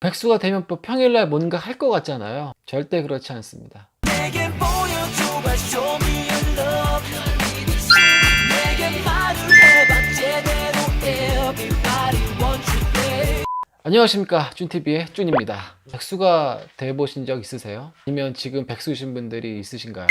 백수가 되면 또 평일날 뭔가 할 것 같잖아요. 절대 그렇지 않습니다. 안녕하십니까 쭌TV의 쭌입니다. 백수가 돼보신 적 있으세요? 아니면 지금 백수신 분들이 있으신가요?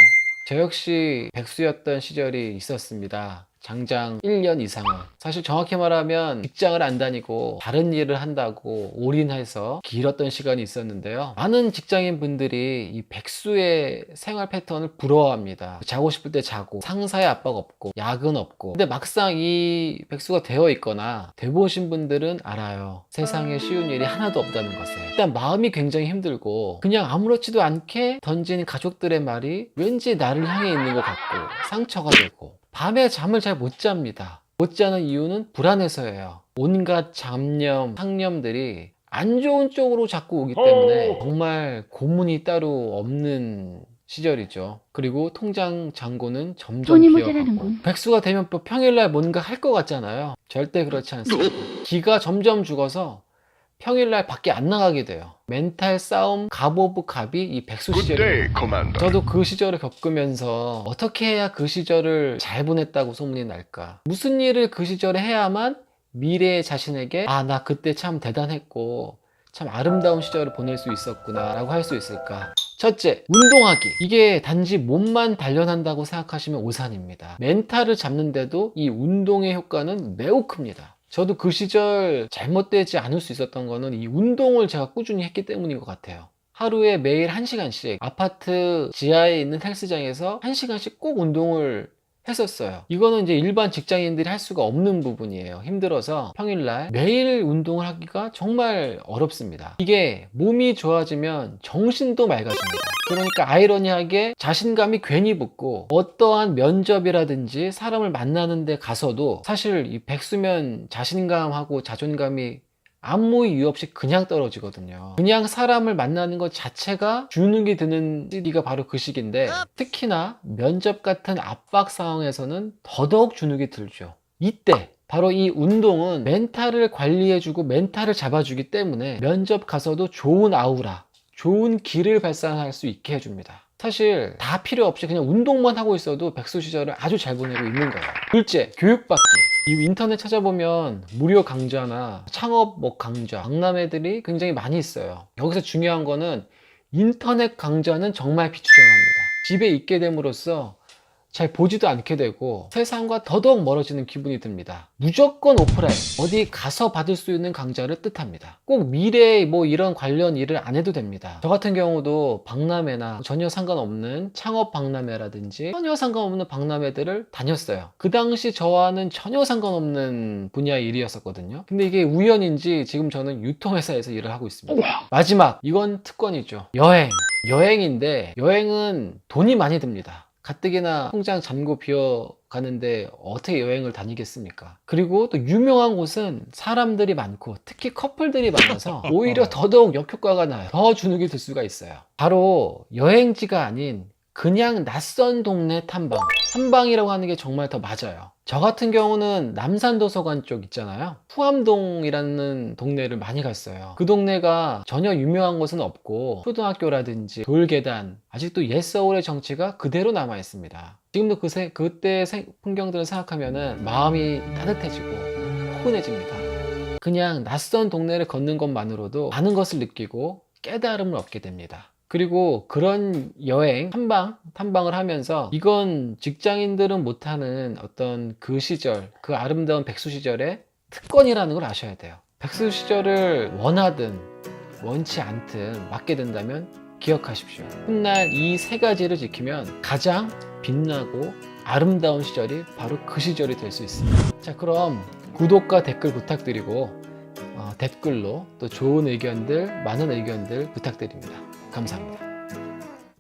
저 역시 백수였던 시절이 있었습니다. 장장 1년 이상을. 사실 정확히 말하면 직장을 안 다니고 다른 일을 한다고 올인해서 길었던 시간이 있었는데요. 많은 직장인 분들이 이 백수의 생활 패턴을 부러워합니다. 자고 싶을 때 자고, 상사의 압박 없고, 야근 없고. 근데 막상 이 백수가 되어 있거나 돼보신 분들은 알아요. 세상에 쉬운 일이 하나도 없다는 것을. 일단 마음이 굉장히 힘들고, 그냥 아무렇지도 않게 던진 가족들의 말이 왠지 나를 향해 있는 것 같고, 상처가 되고, 밤에 잠을 잘 못 잡니다. 못 자는 이유는 불안해서예요. 온갖 잡념, 상념들이 안 좋은 쪽으로 자꾸 오기 때문에 정말 고문이 따로 없는 시절이죠. 그리고 통장 잔고는 점점 돈이 비어가고 모자라는군. 백수가 되면 또 평일날 뭔가 할 것 같잖아요. 절대 그렇지 않습니다. 기가 점점 죽어서 평일날 밖에 안 나가게 돼요. 멘탈 싸움 갑 오브 갑이 이 백수 시절이에요. 저도 그 시절을 겪으면서 어떻게 해야 그 시절을 잘 보냈다고 소문이 날까? 무슨 일을 그 시절에 해야만 미래의 자신에게 아, 나 그때 참 대단했고 참 아름다운 시절을 보낼 수 있었구나 라고 할 수 있을까? 첫째, 운동하기. 이게 단지 몸만 단련한다고 생각하시면 오산입니다. 멘탈을 잡는데도 이 운동의 효과는 매우 큽니다. 저도 그 시절 잘못되지 않을 수 있었던 거는 이 운동을 제가 꾸준히 했기 때문인 것 같아요. 하루에 매일 1시간씩 아파트 지하에 있는 헬스장에서 1시간씩 꼭 운동을 했었어요. 이거는 이제 일반 직장인들이 할 수가 없는 부분이에요. 힘들어서 평일날 매일 운동을 하기가 정말 어렵습니다. 이게 몸이 좋아지면 정신도 맑아집니다. 그러니까 아이러니하게 자신감이 괜히 붙고 어떠한 면접이라든지 사람을 만나는 데 가서도 사실 이 백수면 자신감하고 자존감이 아무 이유 없이 그냥 떨어지거든요. 그냥 사람을 만나는 것 자체가 주눅이 드는 시기가 바로 그 시기인데 특히나 면접 같은 압박 상황에서는 더더욱 주눅이 들죠. 이때 바로 이 운동은 멘탈을 관리해주고 멘탈을 잡아주기 때문에 면접 가서도 좋은 아우라, 좋은 기를 발산할 수 있게 해줍니다. 사실 다 필요 없이 그냥 운동만 하고 있어도 백수 시절을 아주 잘 보내고 있는 거예요. 둘째, 교육받기. 이 인터넷 찾아보면 무료 강좌나 창업 뭐 강좌, 박람회들이 굉장히 많이 있어요. 여기서 중요한 거는 인터넷 강좌는 정말 비추정합니다. 집에 있게 됨으로써 잘 보지도 않게 되고 세상과 더더욱 멀어지는 기분이 듭니다. 무조건 오프라인, 어디 가서 받을 수 있는 강좌를 뜻합니다. 꼭 미래에 뭐 이런 관련 일을 안 해도 됩니다. 저 같은 경우도 박람회나 전혀 상관없는 창업 박람회라든지 전혀 상관없는 박람회들을 다녔어요. 그 당시 저와는 전혀 상관없는 분야의 일이었었거든요. 근데 이게 우연인지 지금 저는 유통회사에서 일을 하고 있습니다. 마지막, 이건 특권이죠. 여행. 여행인데 여행은 돈이 많이 듭니다. 가뜩이나 통장 잔고 비어 가는데 어떻게 여행을 다니겠습니까? 그리고 또 유명한 곳은 사람들이 많고 특히 커플들이 많아서 오히려 더더욱 역효과가 나요. 더 주눅이 들 수가 있어요. 바로 여행지가 아닌 그냥 낯선 동네 탐방. 탐방이라고 하는 게 정말 더 맞아요. 저 같은 경우는 남산도서관 쪽 있잖아요. 후암동이라는 동네를 많이 갔어요. 그 동네가 전혀 유명한 곳은 없고 초등학교라든지 돌계단 아직도 옛 서울의 정치가 그대로 남아 있습니다. 지금도 그 세- 그때 생- 풍경들을 생각하면 마음이 따뜻해지고 포근해집니다. 그냥 낯선 동네를 걷는 것만으로도 많은 것을 느끼고 깨달음을 얻게 됩니다. 그리고 그런 여행, 탐방, 탐방을 하면서 이건 직장인들은 못하는 어떤 그 시절, 그 아름다운 백수 시절의 특권이라는 걸 아셔야 돼요. 백수 시절을 원하든 원치 않든 맞게 된다면 기억하십시오. 훗날 이 세 가지를 지키면 가장 빛나고 아름다운 시절이 바로 그 시절이 될 수 있습니다. 자, 그럼 구독과 댓글 부탁드리고 어, 댓글로 또 좋은 의견들, 많은 의견들 부탁드립니다. 감사합니다.